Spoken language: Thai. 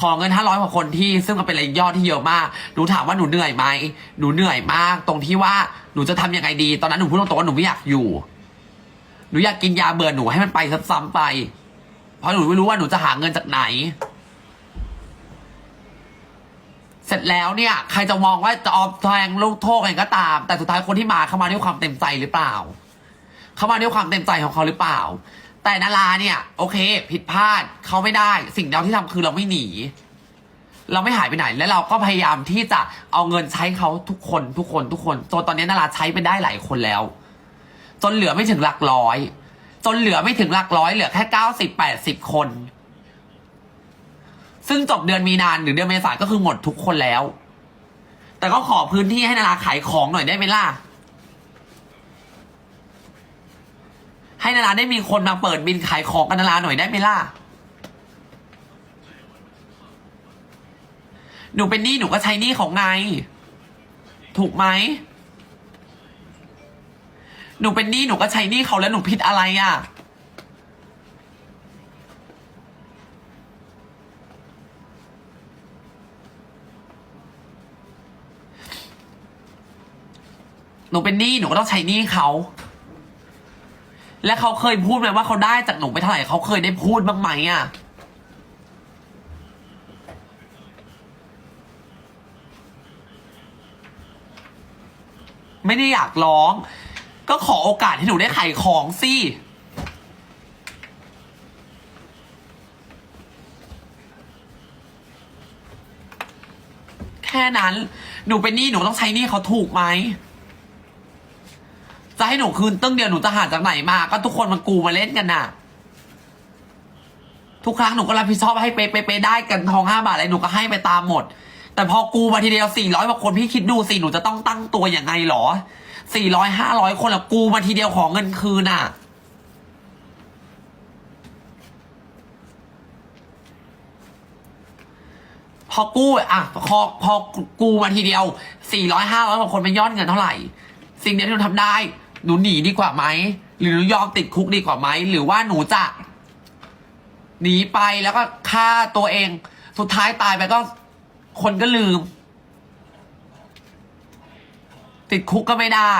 ขอเงินห้าร้อยกว่าคนที่ซึ่งมันเป็นรายยอดที่เยอะมาก หนูถามว่าหนูเหนื่อยไหมหนูเหนื่อยมาก ตรงที่ว่าหนูจะทำยังไงดี ตอนนั้นหนูพูดตรงๆว่าหนูไม่อยากอยู่ หนูอยากกินยาเบื่อหนูให้มันไปซ้ำๆไป เพราะหนูไม่รู้ว่าหนูจะหาเงินจากไหน เสร็จแล้วเนี่ย ใครจะมองว่าจะออฟแทงลูกโทษอะไรก็ตาม แต่สุดท้ายคนที่มาเข้ามาด้วยความเต็มใจหรือเปล่า เข้ามาด้วยความเต็มใจของเขาหรือเปล่า แต่นาราเนี่ย โอเค ผิดพลาดเขาไม่ได้ สิ่งเดียวที่ทำคือเราไม่หนี เราไม่หายไปไหน และเราก็พยายามที่จะเอาเงินใช้เขาทุกคนทุกคนทุกคนจนตอนนี้นาราใช้ไปได้หลายคนแล้ว จนเหลือไม่ถึงหลักร้อย จนเหลือไม่ถึงหลักร้อยเหลือแค่เก้าสิบแปดสิบคน ซึ่งจบเดือนมีนาหรือเดือนเมษาก็คือหมดทุกคนแล้ว แต่ก็ขอพื้นที่ให้นาราขายของหน่อยได้ไหมล่ะ ให้นาราได้มีคนมาเปิดบินขายของกันนาราหน่อยได้ไหมล่ะ หนูเป็นหนี้หนูก็ใช้หนี้ของไง ถูกไหม หนูเป็นหนี้หนูก็ใช้หนี้เขาแล้วหนูผิดอะไรอะ หนูเป็นหนี้หนูก็ต้องใช้หนี้เขา และเขาเคยพูดไหมว่าเขาได้จากหนูไปเท่าไหร่เขาเคยได้พูดบ้างไหมอะไม่ได้อยากร้อง ก็ขอโอกาสให้หนูได้ขายของสิแค่นั้น หนูเป็นหนี้หนูต้องใช้หนี้เขาถูกไหม จะให้หนูคืนตึ้งเดียวหนูจะหาจากไหนมา ก็ทุกคนมันกูมาเล่นกันน่ะ ทุกครั้งหนูก็รับผิดชอบให้ไปไปไปได้กันทองห้าบาทอะไรหนูก็ให้ไปตามหมด แต่พอกูมาทีเดียวสี่ร้อยกว่าคนพี่คิดดูสิหนูจะต้องตั้งตัวยังไงหรอสี่ร้อยห้าร้อยคนละกูมาทีเดียวของเงินคืนน่ะพอกู้อะพอพอกูมาทีเดียวสี่ร้อยห้าร้อยกว่าคนเป็นยอดเงินเท่าไหร่ สิ่งเดียวที่หนูทำได้ หนูหนีดีกว่าไหม หรือหนูยอมติดคุกดีกว่าไหม หรือว่าหนูจะ หนีไปแล้วก็ฆ่าตัวเอง สุดท้ายตายไปก็คนก็ลืม ติดคุกก็ไม่ได้